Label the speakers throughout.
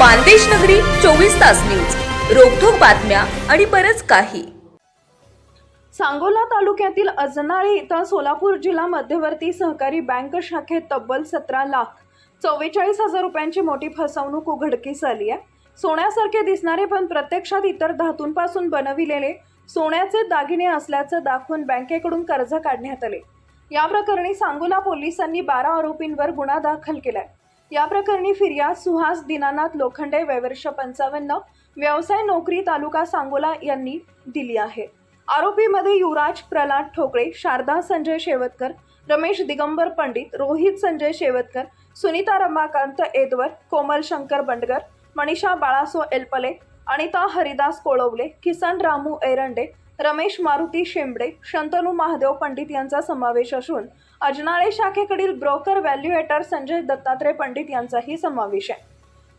Speaker 1: मानदेश नगरी चोवीस तास न्यूज. रोखोक बातम्या आणि बरच काही.
Speaker 2: सांगोला तालुक्यातील अजनाळे इथं सोलापूर जिल्हा मध्यवर्ती सहकारी बँक शाखेत तब्बल सतरा लाख चव्वेचाळीस हजार रुपयांची मोठी फसवणूक उघडकीस आली आहे. सोन्यासारखे दिसणारे पण प्रत्यक्षात इतर धातूंपासून बनविलेले सोन्याचे दागिने असल्याचं दाखवून बँकेकडून कर्ज काढण्यात आले. या प्रकरणी सांगोला पोलिसांनी बारा आरोपींवर गुन्हा दाखल केलाय. या प्रकरणी फिर्याद सुहास दीनानाथ लोखंडे वयवर्ष पंचावन्न व्यवसाय नोकरी तालुका सांगोला यांनी दिली आहे. आरोपीमध्ये युवराज प्रल्हाद ठोकळे शारदा संजय शेवतकर रमेश दिगंबर पंडित रोहित संजय शेवतकर सुनीता रमाकांत एदवर कोमल शंकर बंडगर मनीषा बाळासो एलपले अनिता हरिदास कोळवले किसन रामू एरंडे रमेश मारुती शेंबडे शंतनू महादेव पंडित यांचा समावेश असून अजनाळे शाखेकडील ब्रोकर व्हॅल्युएटर संजय दत्तात्रय पंडित यांचाही समावेश आहे.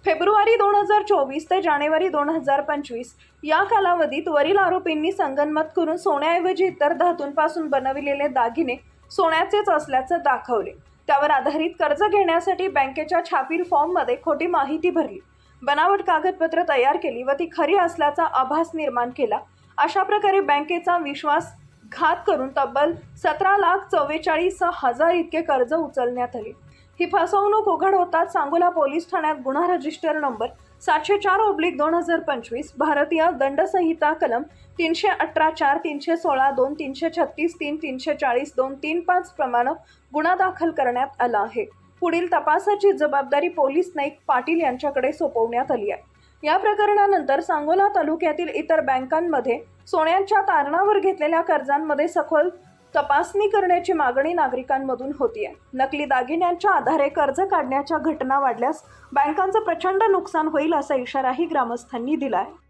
Speaker 2: फेब्रुवारी दोन हजार चोवीस ते जानेवारी दोन हजार पंचवीस या कालावधीत वरील आरोपींनी संगनमत करून सोन्याऐवजी इतर धातूंपासून बनविलेले दागिने सोन्याचेच असल्याचं दाखवले. त्यावर आधारित कर्ज घेण्यासाठी बँकेच्या छापील फॉर्ममध्ये खोटी माहिती भरली. बनावट कागदपत्र तयार केली व ती खरी असल्याचा आभास निर्माण केला. अशा प्रकारे बँकेचा विश्वास घात करून तब्बल सतरा लाख चव्वेचाळीस हजार इतके कर्ज उचलण्यात आले. ही फसवणूक उघड होताच सांगोला पोलीस ठाण्यात गुन्हा रजिस्टर नंबर सातशे चार ओब्लिक दोन हजार पंचवीस भारतीय दंडसंहिता कलम तीनशे अठरा चार तीनशे सोळा दोन तीनशे छत्तीस तीन तीनशे चाळीस दोन तीन पाच प्रमाणे गुन्हा दाखल करण्यात आला आहे. पुढील तपासाची जबाबदारी पोलीस नाईक पाटील यांच्याकडे सोपवण्यात आली आहे. या प्रकरणानंतर सांगोला तालुक्यातील इतर बँकांमध्ये सोन्यांच्या तारणावर घेतलेल्या कर्जांमध्ये सखोल तपासणी करण्याची मागणी नागरिकांमधून होती आहे नकली दागिन्यांच्या आधारे कर्ज काढण्याच्या घटना वाढल्यास बँकांचं प्रचंड नुकसान होईल असा इशाराही ग्रामस्थांनी दिला आहे